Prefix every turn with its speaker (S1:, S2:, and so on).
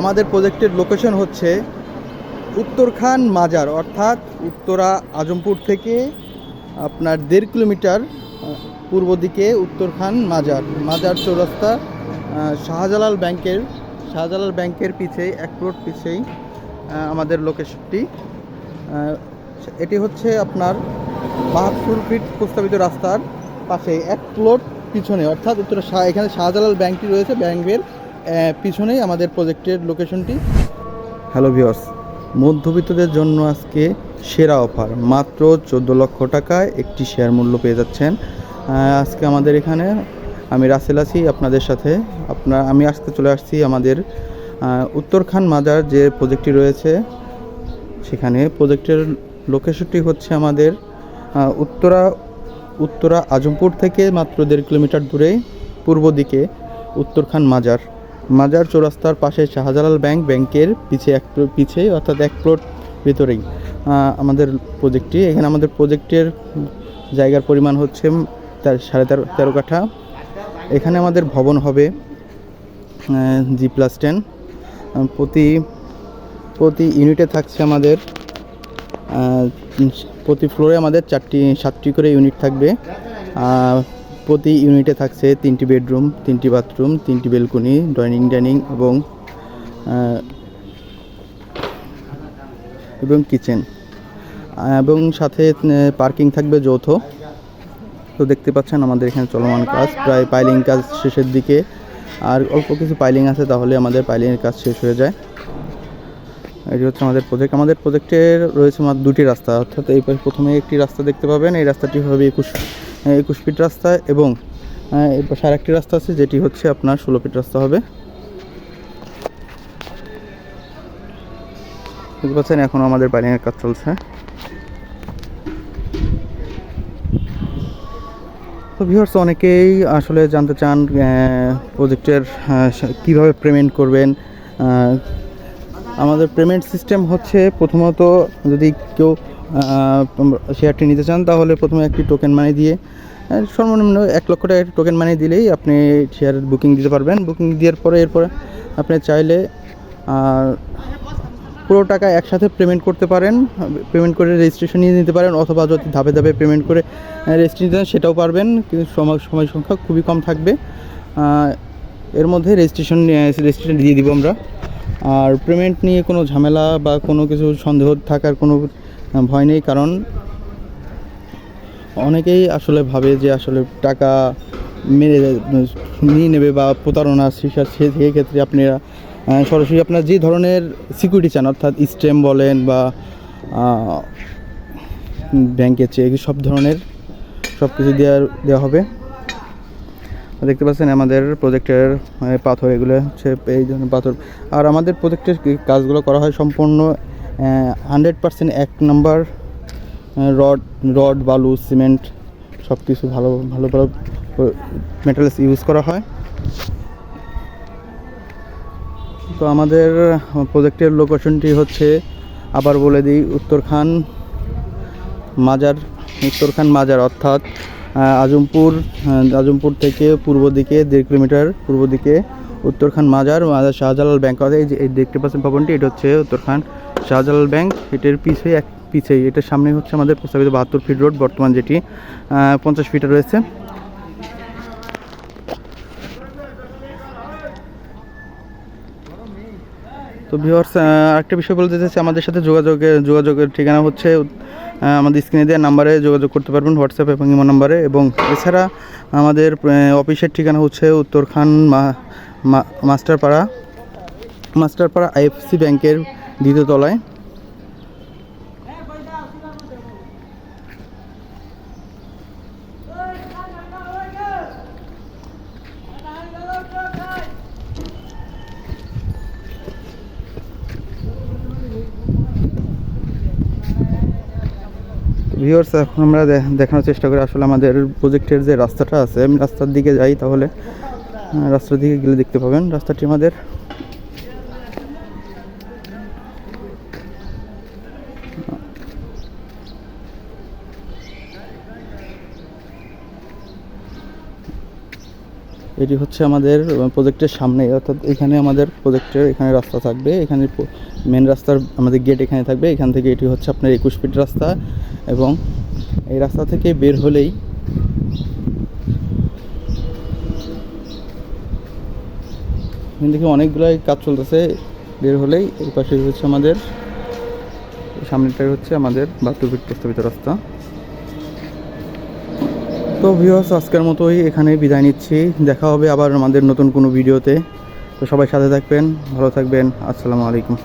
S1: আমাদের প্রজেক্টের লোকেশন হচ্ছে উত্তরখান মাজার, অর্থাৎ উত্তরা আজমপুর থেকে আপনার দেড় কিলোমিটার পূর্ব দিকে উত্তরখান মাজার। মাজার চৌরাস্তা শাহজালাল ব্যাংকের শাহজালাল ব্যাংকের পিছেই, এক রোড পিছেই আমাদের লোকেশনটি এটি হচ্ছে আপনার বাহাত্তর ফিট প্রস্তাবিত রাস্তার পাশে এক প্লট পিছনে, অর্থাৎ উত্তর এখানে শাহজালাল ব্যাংকটি রয়েছে, ব্যাংকের পিছনেই আমাদের প্রজেক্টের লোকেশনটি হ্যালো ভিওর্স মধ্যবিত্তদের জন্য আজকে সেরা অফার মাত্র চোদ্দ লক্ষ টাকায় একটি শেয়ার মূল্য পেয়ে যাচ্ছেন। আজকে আমাদের এখানে আমি রাসেল আছি, আপনাদের সাথে। আপনার, আমি আজকে চলে আসছি আমাদের উত্তরখান মাজার যে প্রজেক্টটি রয়েছে, সেখানে প্রজেক্টের লোকেশনটি হচ্ছে আমাদের উত্তরা উত্তরা আজমপুর থেকে মাত্র দেড় কিলোমিটার দূরে, পূর্ব দিকে উত্তরখান মাজার। মাজার চৌরাস্তার পাশে শাহজালাল ব্যাংক, ব্যাংকের পিছে এক পিছে অর্থাৎ এক প্লট ভিতরেই আমাদের প্রজেক্টটি এখানে আমাদের প্রজেক্টের জায়গার পরিমাণ হচ্ছে তার সাড়ে তেরো তেরো কাঠা। এখানে আমাদের ভবন হবে জি প্লাস টেন প্রতি প্রতি ইউনিটে থাকছে আমাদের প্রতি ফ্লোরে আমাদের চারটি, সাতটি করে ইউনিট থাকবে। প্রতি ইউনিটে থাকছে তিনটি বেডরুম, তিনটি বাথরুম, তিনটি বেলকনি, ডাইনিং ডাইনিং এবং এবং কিচেন। এবং সাথে পার্কিং থাকবে যৌথ। তো দেখতে পাচ্ছেন আমাদের এখানে চলমান কাজ। প্রায় পাইলিং কাজ শেষের দিকে। আর অল্প কিছু পাইলিং আছে, তাহলে আমাদের পাইলিংয়ের কাজ শেষ হয়ে যায়। এটি হচ্ছে আমাদের প্রজেক্ট আমাদের প্রজেক্টের রয়েছে মাত্র দুটি রাস্তা। অর্থাৎ এই প্রথমে একটি রাস্তা দেখতে পাবেন। এই রাস্তাটি হবে একুশ একুশ ফিট রাস্তা এবং আহ, এর পাশে আরেকটি রাস্তা আছে যেটি হচ্ছে আপনার ষোলো ফিট রাস্তা হবে। দেখতে পাচ্ছেন এখন আমাদের পাইলিংয়ের কাজ চলছে। তো ভিউয়ার্স অনেকেই আসলে জানতে চান প্রজেক্টের কীভাবে পেমেন্ট করবেন। আমাদের পেমেন্ট সিস্টেম হচ্ছে প্রথমত যদি কেউ শেয়ারটি নিতে চান, তাহলে প্রথমে একটি টোকেন মানি দিয়ে সর্বনিম্ন এক লক্ষ টাকা টোকেন মানি দিলেই আপনি শেয়ারের বুকিং দিতে পারবেন। বুকিং দেওয়ার পরে এরপরে আপনি চাইলে পুরো টাকা একসাথে পেমেন্ট করতে পারেন পেমেন্ট করে রেজিস্ট্রেশন নিয়ে নিতে পারেন, অথবা যদি ধাপে ধাপে পেমেন্ট করে রেজিস্ট্রেশন নিতে সেটাও পারবেন, কিন্তু সময় সময় সংখ্যা খুবই কম থাকবে। এর মধ্যে রেজিস্ট্রেশন রেজিস্ট্রেশন দিয়ে দিব আমরা। আর পেমেন্ট নিয়ে কোনো ঝামেলা বা কোনো কিছু সন্দেহ থাকার কোনো ভয় নেই, কারণ অনেকেই আসলে ভাবে যে আসলে টাকা মেরে নিয়ে নেবে বা প্রতারণা সে- সে ক্ষেত্রে আপনারা সরাসরি আপনার যে ধরনের সিকিউরিটি চান, অর্থাৎ স্টেম বলেন বা ব্যাংকের চেক সব ধরনের সব কিছু দেওয়ার, দেওয়া হবে। দেখতে পাচ্ছেন আমাদের প্রজেক্টের পাথর, এগুলো হচ্ছে এই ধরনের পাথর। আর আমাদের প্রজেক্টের কাজগুলো করা হয় সম্পূর্ণ হান্ড্রেড পার্সেন্ট এক নম্বর রড রড বালু সিমেন্ট সব কিছু ভালো ভালো ভালো মেটালস ইউজ করা হয়। তো আমাদের প্রজেক্টের লোকেশনটি হচ্ছে, আবার বলে দিই, উত্তরখান, মাজার উত্তরখান মাজার, অর্থাৎ আজমপুর আজমপুর থেকে পূর্ব দিকে দেড় কিলোমিটার পূর্ব দিকে উত্তরখান মাজার মাজার শাহজালাল ব্যাংক এই যে দেখতে পাচ্ছেন ভবনটি, এটা হচ্ছে উত্তরখান। শাহজালাল ব্যাংক, এটার পিছে এক পিছেই এটার সামনে হচ্ছে আমাদের প্রস্তাবিত বাহাত্তর ফিট রোড বর্তমান যেটি পঞ্চাশ ফিটে রয়েছে। তো ভিওর্স আরেকটা বিষয় বলতে চাইছি, আমাদের সাথে যোগাযোগের যোগাযোগের ঠিকানা হচ্ছে আমাদের স্ক্রিনে দেওয়া নাম্বারে যোগাযোগ করতে পারবেন, হোয়াটসঅ্যাপ এবং ইমো নাম্বারে। এবং এছাড়া আমাদের অফিসের ঠিকানা হচ্ছে উত্তরখান মাস্টারপাড়া মাস্টারপাড়া আইএফসি ব্যাংকের দ্বিতীয় তলায়। ভিউয়ার্স এখন আমরা দেখানোর চেষ্টা করি আসলে আমাদের প্রজেক্টের যে রাস্তাটা আছে, আমি রাস্তার দিকে যাই তাহলে রাস্তার দিকে গেলে দেখতে পাবেন। রাস্তাটি আমাদের এটি হচ্ছে আমাদের প্রজেক্টের সামনে অর্থাৎ এখানে আমাদের প্রজেক্টের এখানে রাস্তা থাকবে। এখানে মেন রাস্তার আমাদের গেট এখানে থাকবে। এখান থেকে এটি হচ্ছে আপনার একুশ ফিট রাস্তা এবং এই রাস্তা থেকে বের হলেই এখান থেকে অনেকগুলাই কাজ চলতেছে। বের হলেই এই পাশে হচ্ছে আমাদের সামনেটাই হচ্ছে আমাদের ফিট প্রস্তাবিত রাস্তা। তো ভিউয়ার্স আজকের মতোই এখানে বিদায় নিচ্ছি। দেখা হবে আবার আমাদের নতুন কোনো ভিডিওতে। তো সবাই সাথে থাকবেন, ভালো থাকবেন। আসসালামু আলাইকুম।